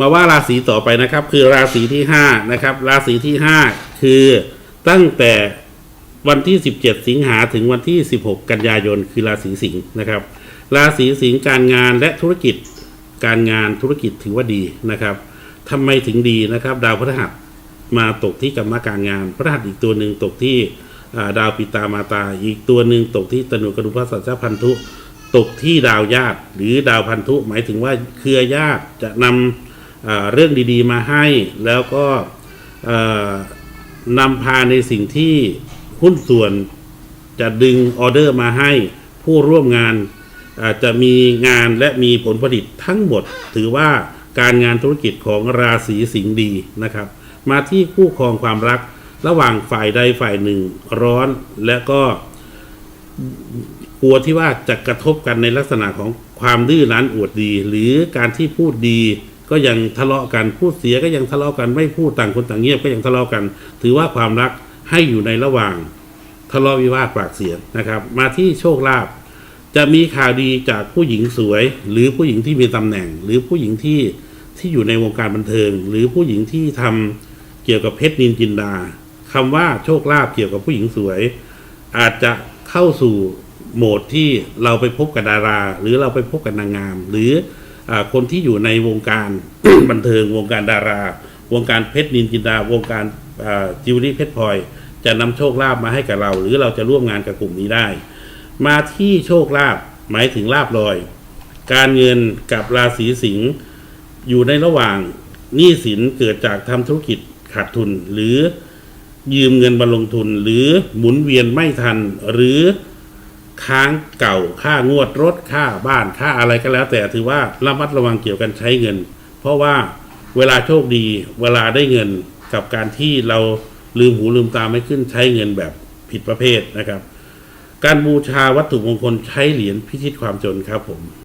มาว่าราศีต่อไปนะครับ คือราศีที่ห้านะครับ ราศีที่ห้าคือตั้งแต่วันที่ 17 สิงหาถึงวันที่ 16 กันยายนคือราศีสิงห์นะครับ ราศีสิงห์การงานและธุรกิจการงานธุรกิจถือว่าดีนะครับทำไมถึงดีนะครับ ดาวพฤหัสมาตกที่กรรมการงานพฤหัสอีกตัวหนึ่งตกที่ดาวปิตามาตา อีกตัวหนึ่งตกที่ตนุกรุพัสสะพันธุ ตกที่ดาวญาติ หรือดาวพันธุหมายถึงว่าเครือญาติจะนำอ่า เรื่องดีๆมาให้แล้วก็นำพาในสิ่งที่หุ้นส่วนจะดึงออเดอร์มาให้ผู้ร่วมงานอาจจะมีงานและมีผลผลิตทั้งหมด ถือว่าการงานธุรกิจของราศีสิงห์ดีนะครับ มาที่คู่ครองความรักระหว่างฝ่ายใดฝ่ายหนึ่งร้อนและก็กลัวที่ว่าจะกระทบกันในลักษณะของความดื้อรั้นอวดดี หรือการที่พูดดี ก็ยังทะเลาะกันพูดเสียก็ยังทะเลาะกันไม่พูดต่างคนต่างเงียบก็ยังทะเลาะกัน ถือว่าความรักให้อยู่ในระหว่างทะเลาะวิวาทปากเสียงนะครับ มาที่โชคลาภจะมีข่าวดีจากผู้หญิงสวย หรือผู้หญิงที่มีตำแหน่ง หรือผู้หญิงที่ที่อยู่ในวงการบันเทิง หรือผู้หญิงที่ทำเกี่ยวกับเพชรนินจินดาคำว่าโชคลาภเกี่ยวกับผู้หญิงสวย อาจจะเข้าสู่โหมดที่เราไปพบกับดารา หรือเราไปพบกับนางงาม หรือ คนที่อยู่ในวงการ บันเทิงวงการดารา วงการเพชรนินจินดา วงการจิวเวลรี่เพชรพลอย จะนำโชคลาภมาให้กับเรา หรือเราจะร่วมงานกับกลุ่มนี้ได้ มาที่โชคลาภหมายถึงลาบลอย การเงินกับราศีสิงห์อยู่ในระหว่างหนี้สินเกิดจากทำธุรกิจขาดทุน หรือยืมเงินมาลงทุน หรือหมุนเวียนไม่ทันหรือ ค้างเก่าค่างวดรถค่าบ้านค่าอะไรก็แล้ว แต่ถือว่าระมัดระวังเกี่ยวกันใช้เงิน เพราะว่าเวลาโชคดีเวลาได้เงินกับการที่เราลืมหูลืมตาไม่ขึ้นใช้เงินแบบผิดประเภทนะครับ การบูชาวัตถุมงคลใช้เหรียญพิชิตความจนครับผม